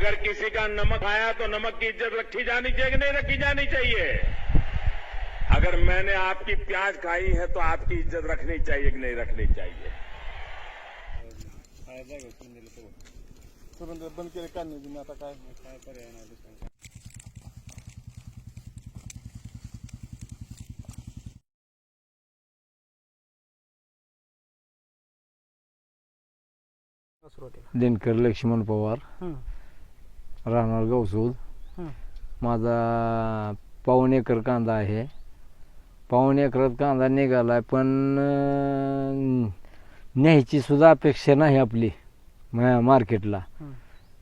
अगर किसी का नमक आया तो नमक की इज़्ज़त रखी जानी चाहिए नहीं रखी जानी चाहिए? अगर मैंने आपकी प्याज खाई है तो आपकी इज़्ज़त रखनी चाहिए कि नहीं रखनी चाहिए. सुरुवातीला दिनकर लक्ष्मण पवार। हं, राहणार गौसूद हं. माझा पाऊण एकर कांदा आहे. पाऊण एकरात कांदा निघाला आहे पण न्यायची सुद्धा अपेक्षा नाही आपली मा- मार्केटला.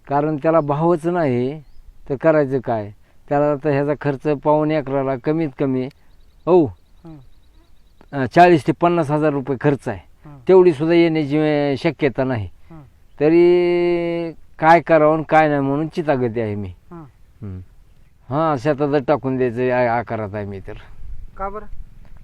कारण त्याला भावच नाही तर करायचं काय? त्याला आता ह्याचा खर्च पाऊण एकराला कमीत कमी अं, चाळीस ते पन्नास हजार रुपये खर्च आहे. तेवढी सुद्धा येण्याची शक्यता नाही. तरी काय करावं आणि काय नाही म्हणून चितागती आहे मी. हं. शेतातच टाकून द्यायचं आ- आकारात आहे मी तर. का बरं?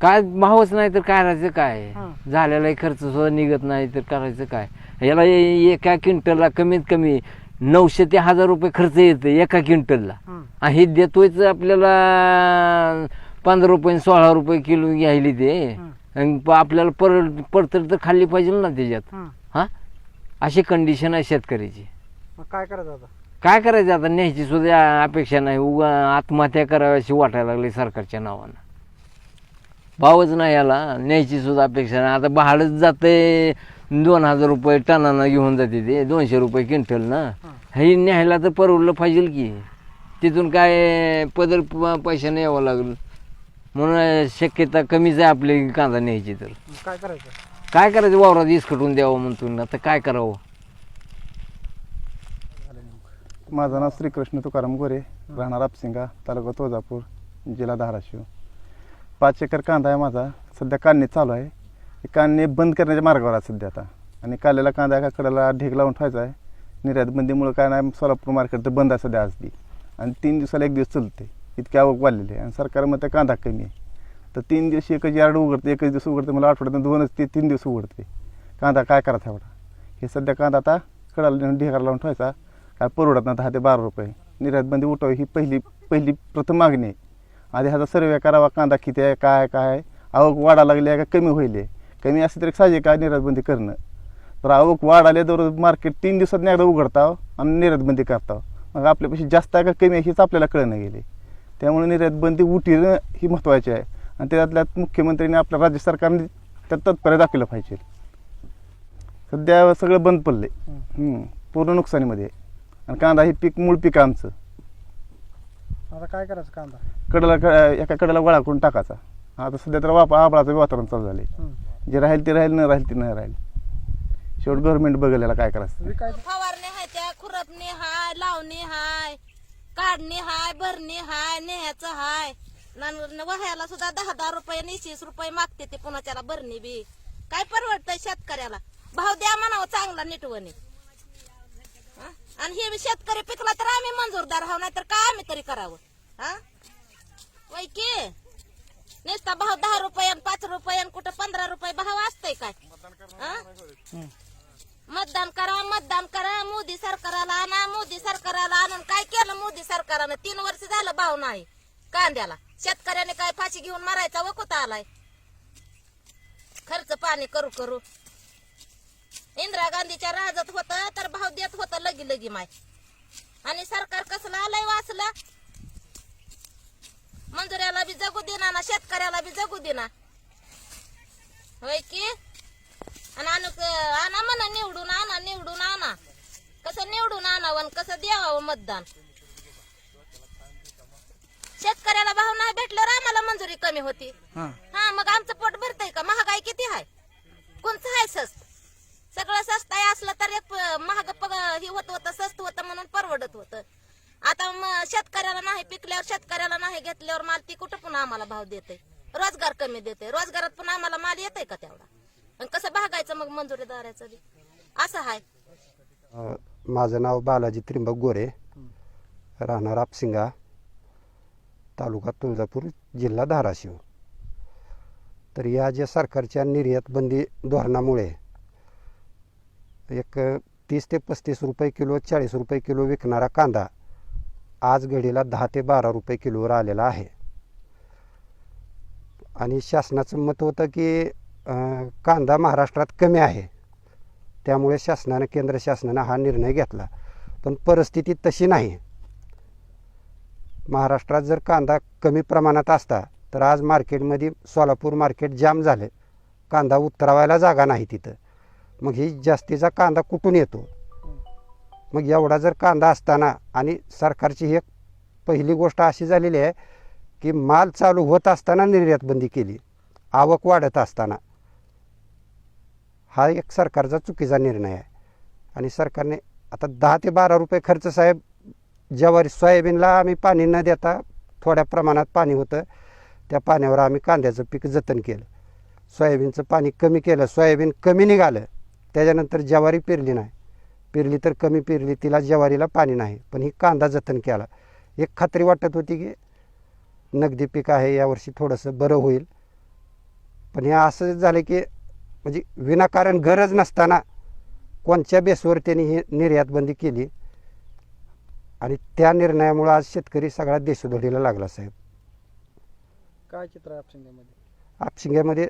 काय भावच नाही तर करायचं काय? हं. झालेला खर्च सुद्धा निघत नाही तर करायचं काय? याला ए- एका क्विंटलला कमीत कमी नऊशे ते हजार रुपये खर्च येतं एका क्विंटलला. हं, आणि हे देतोयच आपल्याला पंधरा रुपये सोळा रुपये किलो घ्यायली ते. हं. आणि प- आपल्याला पर पडतर तर खाल्ली पाहिजे ना त्याच्यात. हं. हां? अशी कंडिशन आहे शेतकऱ्याची. मग काय करायचं आता? काय करायचं आता? न्यायची सुद्धा अपेक्षा नाही. उगा आत्महत्या कराव्याशी वाटायला लागली सरकारच्या नावानं. भावच नाही याला. न्यायची सुद्धा अपेक्षा नाही. आता भाडंच जाते दोन हजार रुपये टनानं घेऊन जाते ते. दोनशे रुपये क्विंटल ना. हे. न्यायला तर परवडलं पाहिजे की. तिथून काय पदर पैशाने यावं लागलं. म्हणून शक्यता कमीच आहे आपली कांदा न्यायची तर. काय करायचं? काय करायचं? वावरात इसकटून द्यावं म्हणतो आता काय करावं? माझं नाव श्रीकृष्ण तुकाराम गोरे. राहणार आपसिंगा तालुका तुळजापूर जिल्हा धाराशिव. पाच एकर कांदा आहे माझा. सध्या काढणी चालू आहे. काढणी बंद करण्याच्या मार्गावर आहे सध्या आता. आणि काल्याला कांदा एका कड्याला ढीग लावून ठेवायचा आहे. निर्यात बंदीमुळे काय नाही सोलापूर मार्केट तर बंद आहे सध्या आज ती आणि तीन दिवसाला एक दिवस चालते. इतकी आवक वाढलेली आहे. आणि सरकारमध्ये कांदा कमी आहे. तर तीन दिवस एकच यार्ड उघडते एकच दिवस उघडते. मला आठवड्यात दोनच ते तीन दिवस उघडते. कांदा काय करायचा एवढा? हे सध्या कांदा आता कडाला ढेगाला लावून ठेवायचा. काय परवडत नाही दहा ते बारा रुपये. निर्यात बंदी उठवावी ही पहिली पहिली प्रथम मागणी आहे. आधी ह्याचा सर्वे करावा कांदा किती आहे काय आहे, काय आहे. आवक वाढा लागली आहे का कमी होईल आहे? कमी असली तरी साहजिक आहे निर्यात बंदी करणं? तर आवक वाढ आले तर मार्केट तीन दिवसात एकदा उघडता आणि निर्यात बंदी करता मग आपल्यापेक्षा जास्त आहे का कमी आहे हेच आपल्याला कळणं गेले त्यामुळे निर्यात बंदी उठीनं ही महत्त्वाची आहे. आणि त्यातल्या मुख्यमंत्र्यांनी आपल्या राज्य सरकारने त्यात तत्पर्य दाखवलं पाहिजे. सध्या सगळं बंद पडले पूर्ण नुकसानीमध्ये. आहे. आणि कांदा हे पीक मूळ पीक आहे आमचं. आता काय करायचं कांदा? कडेला क- एका कडेला गोळा करून टाकायचा. आता सध्या तर वाप आबळाचं वातावरण चालू झाले. जे राहील ते राहील न राहील ते नाही राहील. शेवट गव्हर्नमेंट बघेल याला काय करायचं. विकायचं फवारणी हाय त्या खुरपणी हाय लावणी हाय काढणी हाय भरणी हाय नेह्याचं हाय. नन- वह्याला सुद्धा दहा दहा रुपये आणि वीस रुपये मागते ते पुन्हा त्याला भरणी बी. काय परवडतंय शेतकऱ्याला? भाव द्या म्हणावं चांगला नीटवणी हा? आणि हे शेतकरी पिकला तर आम्ही मंजूरदार आहोत नाही तर काय आम्ही तरी करावं? हा? वै की? नुसता भाव दहा रुपये पाच रुपये कुठं पंधरा रुपये भाव असतंय काय? हा? मतदान करा मतदान करा मोदी सरकाराला आणा मोदी सरकाराला आणून काय केलं मोदी सरकारनं? तीन वर्ष झालं भाव नाही. कांद्याला. शेतकऱ्याने काय फाशी घेऊन मारायचा वकुता आलाय? खर्च पाणी करू करू. इंदिरा गांधीच्या राजत होत तर भाव देत होत लगी लगी माय. आणि सरकार कसलं आलंय वाचलं. मंजुऱ्याला बी जगू देना ना शेतकऱ्याला बी जगू देना. होय की? आणि आणू म्हणा निवडून आणा निवडून आणा. कसं निवडून आणावं आणि कसं द्यावं मतदान? शेतकऱ्याला भाव नाही भेटल्यावर आम्हाला मंजुरी कमी होती. हां. मग आमचं पोट भरतंय का? महागाई किती आहे कोणचं आहे स्वस्त सगळं स्वस्त असलं तर एक महाग पग हे होत होतं स्वस्त होतं म्हणून परवडत होतं. आता मग शेतकऱ्याला नाही पिकल्यावर शेतकऱ्याला नाही घेतल्यावर माल ती कुठं पुन्हा आम्हाला भाव देते? रोजगार कमी देते. रोजगारात पुन्हा आम्हाला माल येतंय का तेवढा? आणि कसं भागायचं मग मंजुरीदाराचं बी? असं आहे माझं नाव बालाजी त्रिंबक गोरे. राहणार आपसिंगा तालुका तुळजापूर जिल्हा धाराशिव. तर या ज्या सरकारच्या निर्यात बंदी धोरणामुळे एक तीस ते पस्तीस रुपये किलो चाळीस रुपये किलो विकणारा कांदा आज घडीला दहा ते बारा रुपये किलोवर आलेला आहे. आणि शासनाचं मत होतं की कांदा महाराष्ट्रात कमी आहे. त्यामुळे शासनानं केंद्र शासनानं हा निर्णय घेतला. पण परिस्थिती तशी नाही. महाराष्ट्रात जर कांदा कमी प्रमाणात असता तर आज मार्केटमध्ये सोलापूर मार्केट जाम झालं. कांदा उतरावायला जागा नाही तिथं. मग ही जास्तीचा कांदा कुठून येतो? मग एवढा जर कांदा असताना आणि सरकारची ही एक पहिली गोष्ट अशी झालेली आहे की माल चालू होत असताना निर्यातबंदी केली. आवक वाढत असताना. हा एक सरकारचा चुकीचा निर्णय आहे. आणि सरकारने आता दहा ते बारा रुपये खर्च साहेब ज्वारी सोयाबीनला आम्ही पाणी न देता थोड्या प्रमाणात पाणी होतं त्या पाण्यावर आम्ही कांद्याचं पीक जतन केलं. सोयाबीनचं पाणी कमी केलं. सोयाबीन कमी निघालं. त्याच्यानंतर ज्वारी पेरली नाही. पेरली तर कमी पेरली तिला ज्वारीला पाणी नाही. पण ही कांदा जतन केला. एक खात्री वाटत होती की नगदी पीक आहे यावर्षी थोडंसं बरं होईल. पण हे असं झालं की म्हणजे विनाकारण गरज नसताना कोणत्या बेसवर त्यांनी ही निर्यात बंदी केली? आणि त्या निर्णयामुळं आज शेतकरी सगळा देशोधडीला लागला साहेब. काय चित्र आहे आपशिंग्यामध्ये? आपशिंग्यामध्ये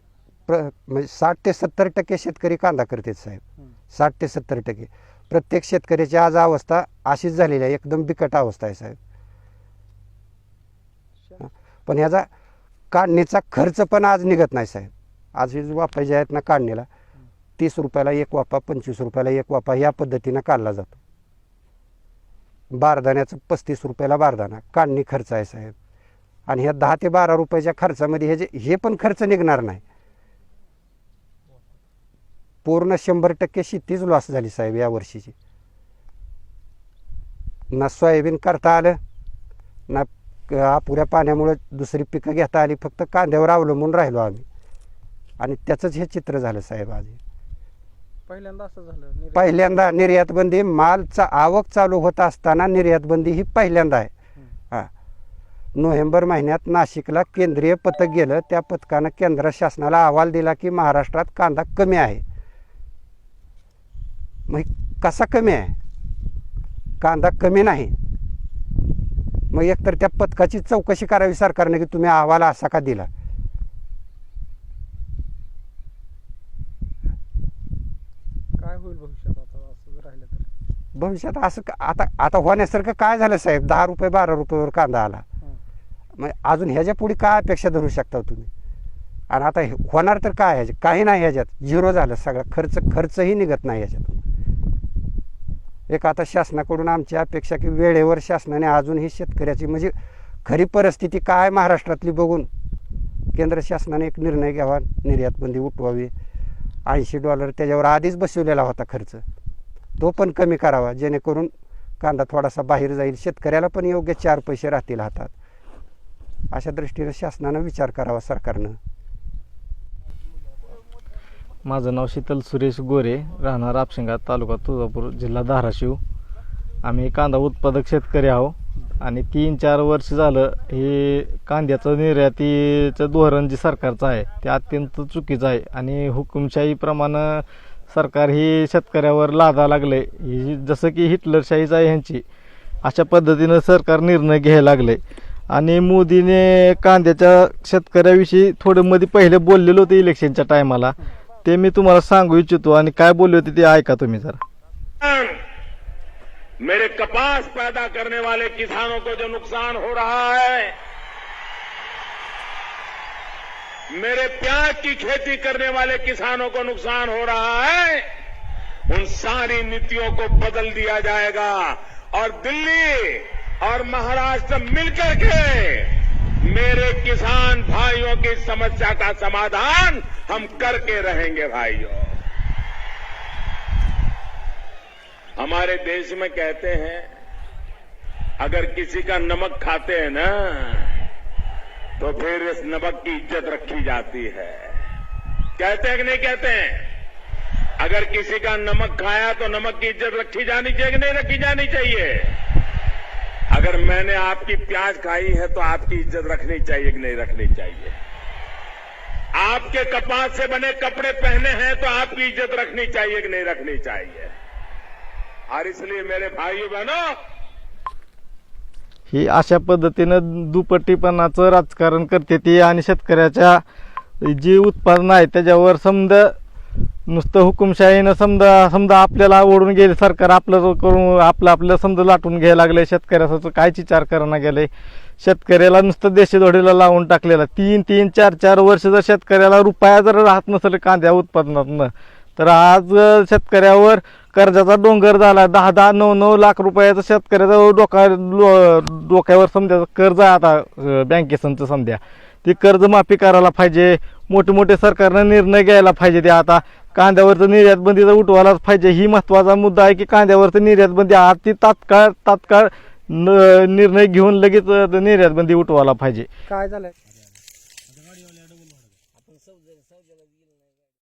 प्र म्हणजे साठ ते सत्तर टक्के शेतकरी कांदा करतात साहेब. साठ ते सत्तर टक्के. प्रत्येक शेतकऱ्याची आज अवस्था अशीच झालेली आहे एकदम बिकट अवस्था आहे साहेब. पण ह्याचा काढणीचा खर्च पण आज निघत नाही साहेब. आज हे जे वाफा जे आहेत ना काढणीला तीस रुपयाला एक वाफा पंचवीस रुपयाला एक वाफा या पद्धतीनं काढला जातो. बारदाण्याचं पस्तीस रुपयाला बारदाना काढणी खर्च आहे साहेब. आणि ह्या दहा ते बारा रुपयाच्या खर्चामध्ये हे जे हे पण खर्च निघणार नाही. पूर्ण शंभर टक्के शेतीच लॉस झाली साहेब या वर्षीची. ना सोयाबीन करता आलं ना अपुऱ्या पाण्यामुळे दुसरी पिकं घेता आली फक्त कांद्यावर अवलंबून राहिलो आम्ही. आणि त्याचंच हे चित्र झालं साहेब आज. पहिल्यांदा असं झालं पहिल्यांदा निर्यात बंदी मालचा आवक चालू होत असताना निर्यात बंदी ही पहिल्यांदा आहे. हां. नोव्हेंबर महिन्यात नाशिकला केंद्रीय पथक गेलं त्या पथकानं केंद्र शासनाला अहवाल दिला की महाराष्ट्रात कांदा कमी आहे. मग कसा कमी आहे? कांदा कमी नाही. मग एकतर त्या पथकाची चौकशी करावी सरकारने की तुम्ही अहवाल असा का दिला? काय होईल भविष्यात आता? असं राहिलं तर. भविष्यात असं आता आता होण्यासारखं काय झालं साहेब? दहा रुपये बारा रुपयावर कांदा आला. मग अजून ह्याच्या पुढे काय अपेक्षा धरू शकता तुम्ही? आणि आता होणार तर काय ह्याच्यात? काही नाही ह्याच्यात. झिरो झालं सगळं. खर्च खर्चही निघत नाही ह्याच्यातून. एक आता शासनाकडून आमची अपेक्षा की वेळेवर शासनाने अजूनही शेतकऱ्याची म्हणजे खरी परिस्थिती काय महाराष्ट्रातली बघून केंद्र शासनाने एक निर्णय घ्यावा निर्यातबंदी उठवावी. ऐंशी डॉलर त्याच्यावर आधीच बसवलेला होता खर्च. तो पण कमी करावा जेणेकरून कांदा थोडासा बाहेर जाईल शेतकऱ्याला पण योग्य चार पैसे राहतील हातात. अशा दृष्टीनं शासनानं विचार करावा सरकारनं. माझं नाव शीतल सुरेश गोरे राहणार आपशिंगा तालुका तुळजापूर जिल्हा धाराशिव. आम्ही कांदा उत्पादक शेतकरी आहो. आणि तीन चार वर्ष झालं हे कांद्याचं निर्यातीचं धोरण जे सरकारचं आहे ते अत्यंत चुकीचं आहे. आणि हुकुमशाहीप्रमाणे सरकार ही शेतकऱ्यावर लादा लागले. ही जसं की हिटलरशाहीच आहे ह्यांची. अशा पद्धतीनं सरकार निर्णय घ्यायला लागले. आणि मोदीने कांद्याच्या शेतकऱ्याविषयी थोडं मध्ये पहिले बोललेलं होतं इलेक्शनच्या टायमाला. ते मी तुम्हाला सांगू इच्छितो आणि काय बोलले होते ते ऐका तुम्ही जरा. मेरे कपास पैदा करने वाले किसानों को जो नुकसान हो रहा है, मेरे प्याज की खेती करने वाले किसानों को नुकसान हो रहा है, उन सारी नीतियों को बदल दिया जाएगा और दिल्ली और महाराष्ट्र मिलकर के मेरे किसान भाइयों की समस्या का समाधान हम करके रहेंगे, भाइयों। हमारे देश में कहते हैं, अगर किसी का नमक खाते हैं ना तो फिर इस नमक की इज़्ज़त रखी जाती है। कहते हैं कि नहीं कहते हैं? अगर किसी का नमक खाया तो नमक की इज़्ज़त रखी जानी चाहिए कि नहीं रखी जानी चाहिए? अगर मैंने आपकी प्याज खाई है तो आपकी इज्जत रखनी चाहिए कि नहीं रखनी चाहिए? आपके कपास से बने कपड़े पहने हैं तो आपकी इज्जत रखनी चाहिए कि नहीं रखनी चाहिए? और इसलिए मेरे भाइयों बहनों ही अशा पद्धतीनं दुपट्टीपणाचं राजकारण करते ती आणि शेतकऱ्याच्या जी उत्पादन आहे त्याच्यावर समजा नुसतं हुकुमशाहीनं समजा समजा आपल्याला ओढून गेले सरकार आपलं करून आपलं आपलं समजा लाटून घ्यायला लागले शेतकऱ्याचं काय विचार करणं गेले. शेतकऱ्याला नुसतं देशदोडीला लावून टाकलेलं. तीन तीन चार चार वर्ष जर शेतकऱ्याला रुपया जर राहत नसेल कांद्या उत्पादनातनं तर आज शेतकऱ्यावर कर्जाचा डोंगर झाला. दहा दहा नऊ नऊ लाख रुपयाचं शेतकऱ्याचा डोका लो- डोक्यावर समजा कर्ज आहे आता बँकेसनचं समजा. ती कर्जमाफी करायला पाहिजे. मोठे मोठे सरकारनं निर्णय घ्यायला पाहिजे ते आता. कांद्यावरचं निर्यातबंदीचा उठवायलाच पाहिजे. ही महत्त्वाचा मुद्दा आहे की कांद्यावरचं निर्यातबंदी आज ती तात्काळ तात्काळ न- निर्णय घेऊन लगेच निर्यातबंदी उठवायला पाहिजे. काय झालं